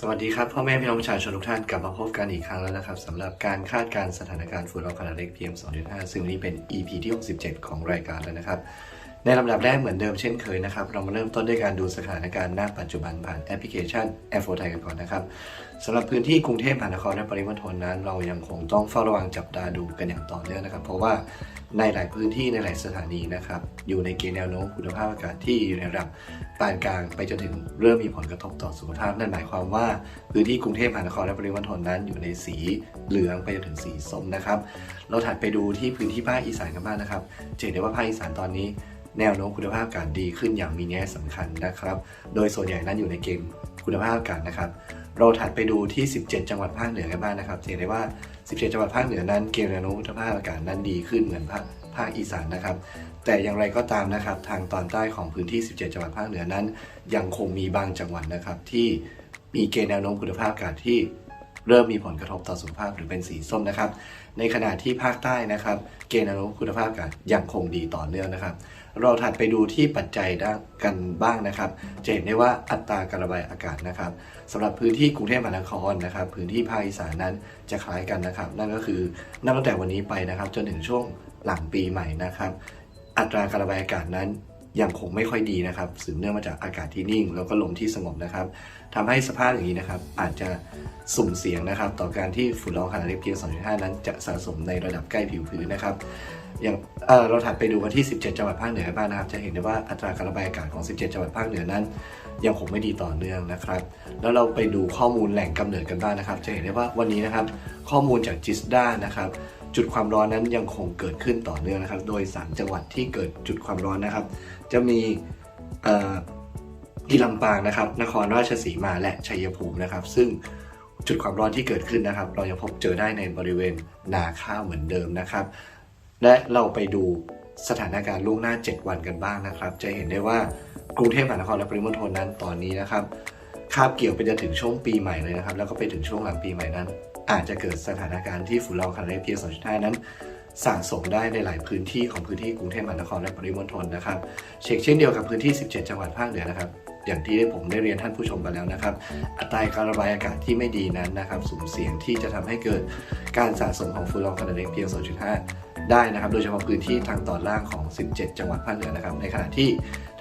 สวัสดีครับพ่อแม่พี่น้องประชาชนทุกท่านกลับมาพบกันอีกครั้งแล้วนะครับสำหรับการคาดการณ์สถานการณ์ฝุ่นละอองขนาดเล็ก PM 2.5 ซึ่งวันนี้เป็น EP ที่ 67 ของรายการแล้วนะครับ ในลำดับแรกเหมือนเดิมเช่นเคยนะครับ เรามาเริ่มต้นด้วยการดูสถานการณ์ณปัจจุบันผ่านแอปพลิเคชัน a อ o ไทยกันก่อนนะครับสำหรับพื้นที่กรุงเทพมหานครและปริมณฑลนั้น เรายังคงต้องเฝ้าระวังจับตาดูกันอย่างต่อเนื่องนะครับ เพราะว่าในหลายพื้นที่ในหลายสถานีนะครับอยู่ในเกณฑ์แนวโน้มคุณภาพอากาศที่อยู่ในระดับปานกลางไปจนถึงเริ่มมีผลกระทบต่อสุขภาพ นั่นหมายความว่าพื้นที่กรุงเทพมหานครและปริมณฑลนั้น อยู่ในสีเหลืองไปจนถึงสีส้มนะครับ เราถัดไปดูที่พื้นที่ภาคอีสานกันบ้างนะครับจะเห็นได้ว่าภาคอีสานตอนนี้ แนวโน้มคุณภาพอากาศดีขึ้นอย่างมีนัยสำคัญนะครับ โดยส่วนใหญ่นั้นอยู่ในเกณฑ์คุณภาพอากาศนะครับ เราถัดไปดูที่ 17 จังหวัดภาคเหนือกันบ้างนะครับจะเห็นได้ว่า 17 จังหวัดภาคเหนือนั้น เกณฑ์แนวโน้มคุณภาพอากาศนั้นดีขึ้นเหมือนภาคภาคอีสานนะครับ แต่อย่างไรก็ตามนะครับ ทางตอนใต้ของพื้นที่ 17 จังหวัดภาคเหนือนั้น ยังคงมีบางจังหวัดนะครับที่มีเกณฑ์แนวโน้มคุณภาพอากาศที่ เริ่มมีผลกระทบต่อสุขภาพหรือเป็นสีส้มนะครับ ในขณะที่ภาคใต้นะครับ เกณฑ์แนวโน้มคุณภาพอากาศยังคงดีต่อเนื่องนะครับ เราถัดไปดูที่ปัจจัยด้านกันบ้างนะครับ จะเห็นได้ว่าอัตราการระบายอากาศนะครับสำหรับพื้นที่กรุงเทพมหานครนะครับ พื้นที่ภาคอีสานนั้นจะคล้ายกันนะครับ นั่นก็คือนับตั้งแต่วันนี้ไปนะครับ จนถึงช่วงหลังปีใหม่นะครับ อัตราการระบายอากาศนั้น ยังคงไม่ค่อยดีนะครับสืบเนื่องมาจากอากาศที่นิ่ง แล้วก็ลมที่สงบนะครับทำให้สภาพอย่างนี้นะครับ อาจจะสุ่มเสี่ยงนะครับ ต่อการที่ฝุ่นละอองขนาดเล็ก PM 2.5 นั้นจะสะสมในระดับใกล้ผิวพื้นนะครับอย่างเเราถัดไปดูกันที่ 17 จังหวัดภาคเหนือบ้างนะครับ จะเห็นได้ว่าอัตราการระบายอากาศของ 17 จังหวัดภาคเหนือนั้น ยังคงไม่ดีต่อเนื่องนะครับ แล้วเราไปดูข้อมูลแหล่งกำเนิดกันบ้างนะครับ จะเห็นได้ว่าวันนี้นะครับ ข้อมูลจากจิสดานะครับจุดความร้อนนั้นยังคงเกิดขึ้นต่อเนื่องนะครับ โดย 3 จังหวัดที่เกิดจุดความร้อนนะครับ จะมีที่ลำปางนะครับ นครราชสีมาและชัยภูมินะครับ ซึ่งจุดความร้อนที่เกิดขึ้นนะครับ เรายังพบเจอได้ในบริเวณนาข้าวเหมือนเดิมนะครับ และเราไปดูสถานการณ์ล่วงหน้า 7 วันกันบ้างนะครับ จะเห็นได้ว่า กรุงเทพมหานครและปริมณฑลนั้นตอนนี้นะครับคาบเกี่ยวไปจนถึงช่วงปีใหม่เลยนะครับ แล้วก็ไปถึงช่วงหลังปีใหม่นั้น อาจจะเกิดสถานการณ์ที่ฝุ่นละอองขนาดเล็ก PM 2.5 นั้นสะสมได้ในหลายพื้นที่ของพื้นที่กรุงเทพมหานครและปริมณฑลนะครับเช็คเช่นเดียวกับพื้นที่ 17 จังหวัดภาคเหนือนะครับ อย่างที่ได้ผมได้เรียนท่านผู้ชมไปแล้วนะครับ อัตราการระบายอากาศที่ไม่ดีนั้นนะครับสุ่มเสี่ยงที่จะทำให้เกิดการสะสมของฝุ่นละอองขนาดเล็ก PM 2.5 ได้นะครับ โดยเฉพาะพื้นที่ทางตอนล่างของ 17 จังหวัดภาคเหนือนะครับ ในขณะที่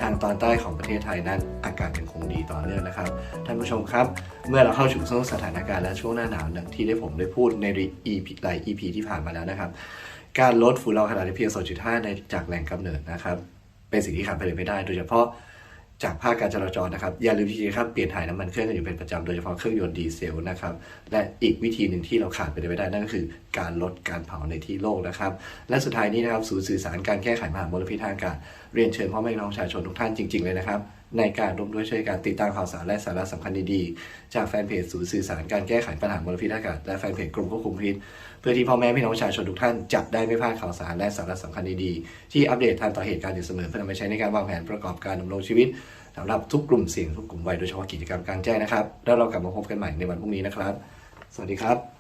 ทางตอนใต้ของประเทศไทยนั้น อากาศยังคงดีต่อเนื่องนะครับ ท่านผู้ชมครับ เมื่อเราเข้าสู่ช่วงสถานการณ์และช่วงหน้าหนาวอย่างที่ได้ผมได้พูดใน EP หลาย EP ที่ผ่านมาแล้วนะครับ การลดฝุ่นละอองขนาดเพียง 2.5 ในจากแหล่งกำเนิดนะครับ เป็นสิ่งที่ขาดไปเลยไม่ได้ โดยเฉพาะ จากภาคการจราจรนะครับ อย่าลืมที่จะครับเปลี่ยนถ่ายน้ำมันเครื่องกันอยู่เป็นประจำโดยเฉพาะเครื่องยนต์ดีเซลนะครับ และอีกวิธีหนึ่งที่เราขาดไปเลยไม่ได้นั่นก็คือ การลดการเผาในที่โล่งนะครับ และสุดท้ายนี้นะครับศูนย์สื่อสารการแก้ไขมหามลพิษทางอากาศเรียนเชิญพ่อแม่น้องประชาชนทุกท่านจริง ๆเลยนะครับ ในการร่วมด้วยช่วยการติดตามข่าวสารและสาระสำคัญดีๆ จากแฟนเพจศูนย์สื่อสารการแก้ไขปัญหามลพิษอากาศและแฟนเพจกรมควบคุมพิษเพื่อที่พ่อแม่พี่น้องประชาชนทุกท่านจะได้ไม่พลาดข่าวสารและสาระสำคัญดีๆ ที่อัปเดตทันต่อเหตุการณ์อยู่เสมอเพื่อนำไปใช้ในการวางแผนประกอบการดำรงชีวิตสำหรับทุกกลุ่มเสี่ยงทุกกลุ่มวัยโดยเฉพาะกิจกรรมกลางแจ้งนะครับ แล้วเรากลับมาพบกันใหม่ในวันพรุ่งนี้นะครับ สวัสดีครับ